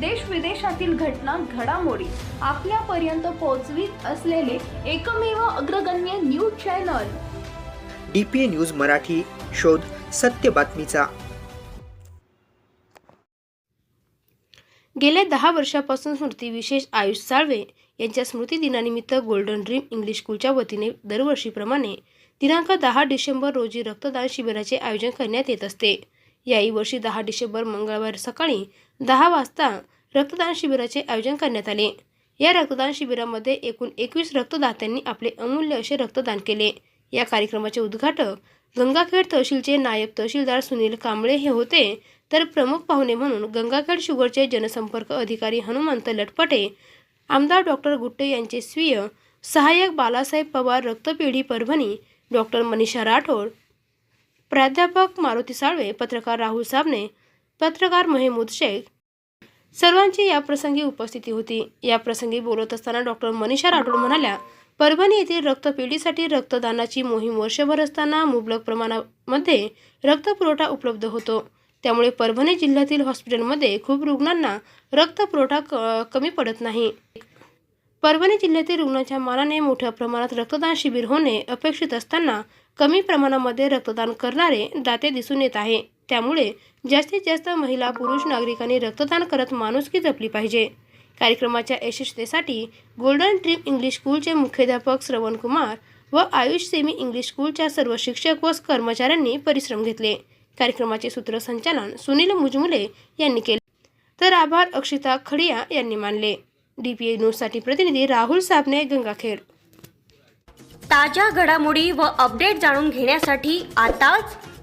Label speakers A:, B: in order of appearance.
A: देश विदेशातील घटना घडामोडी आपल्यापर्यंत पोहोचवीत असलेले एकमेव अग्रगण्य news channel.
B: D P A news Marathi शोध सत्य बातमीचा.
C: गेल्या दहा वर्षापासून स्मृती विशेष आयुष साळवे यांच्या स्मृती दिनानिमित्त गोल्डन ड्रीम इंग्लिश स्कूलच्या वतीने दरवर्षीप्रमाणे दिनांक दहा डिसेंबर रोजी रक्तदान शिबिराचे आयोजन करण्यात येत असते. याही वर्षी दहा डिसेंबर मंगळवार सकाळी दहा वाजता रक्तदान शिबिराचे आयोजन करण्यात आले. या रक्तदान शिबिरामध्ये एकूण एकवीस रक्तदात्यांनी आपले अमूल्य असे रक्तदान केले. या कार्यक्रमाचे उद्घाटक गंगाखेड तहसीलचे नायब तहसीलदार सुनील कांबळे हे होते. तर प्रमुख पाहुणे म्हणून गंगाखेड शुगरचे जनसंपर्क अधिकारी हनुमंत लटपटे आमदार डॉक्टर गुट्टे यांचे स्वीय सहाय्यक बालासाहेब पवार रक्तपेढी परभणी डॉक्टर मनीषा राठोड प्राध्यापक मारुती साळवे पत्रकार राहुल साबणे पत्रकार महमूद शेख सर्वांची या प्रसंगी उपस्थिती होती. या प्रसंगी बोलत असताना डॉक्टर मनीषा राठोड म्हणाल्या परभणी येथील रक्तपेढीसाठी रक्तदानाची मोहीम वर्षभर असताना मुबलक प्रमाणामध्ये रक्तपुरवठा उपलब्ध होतो. त्यामुळे परभणी जिल्ह्यातील हॉस्पिटलमध्ये खूप रुग्णांना रक्तपुरवठा क कमी पडत नाही. परभणी जिल्ह्यातील रुग्णांच्या मानाने मोठ्या प्रमाणात रक्तदान शिबिर होणे अपेक्षित असताना कमी प्रमाणामध्ये रक्तदान करणारे दाते दिसून येत आहे. त्यामुळे जास्तीत जास्त महिला पुरुष नागरिकांनी रक्तदान करत माणुसकी जपली पाहिजे. कार्यक्रमाच्या यशस्वीतेसाठी गोल्डन ड्रीम इंग्लिश स्कूलचे मुख्याध्यापक श्रवण कुमार व आयुष सेमी इंग्लिश स्कूलच्या सर्व शिक्षक व कर्मचाऱ्यांनी परिश्रम घेतले. कार्यक्रमाचे सूत्रसंचालन सुनील मुजमुले यांनी केले. तर आभार अक्षिता खडिया यांनी मानले. डीपीए न्यूजसाठी प्रतिनिधी राहुल साबणे गंगाखेड.
D: ताज्या घडामोडी व अपडेट जाणून घेण्यासाठी आताच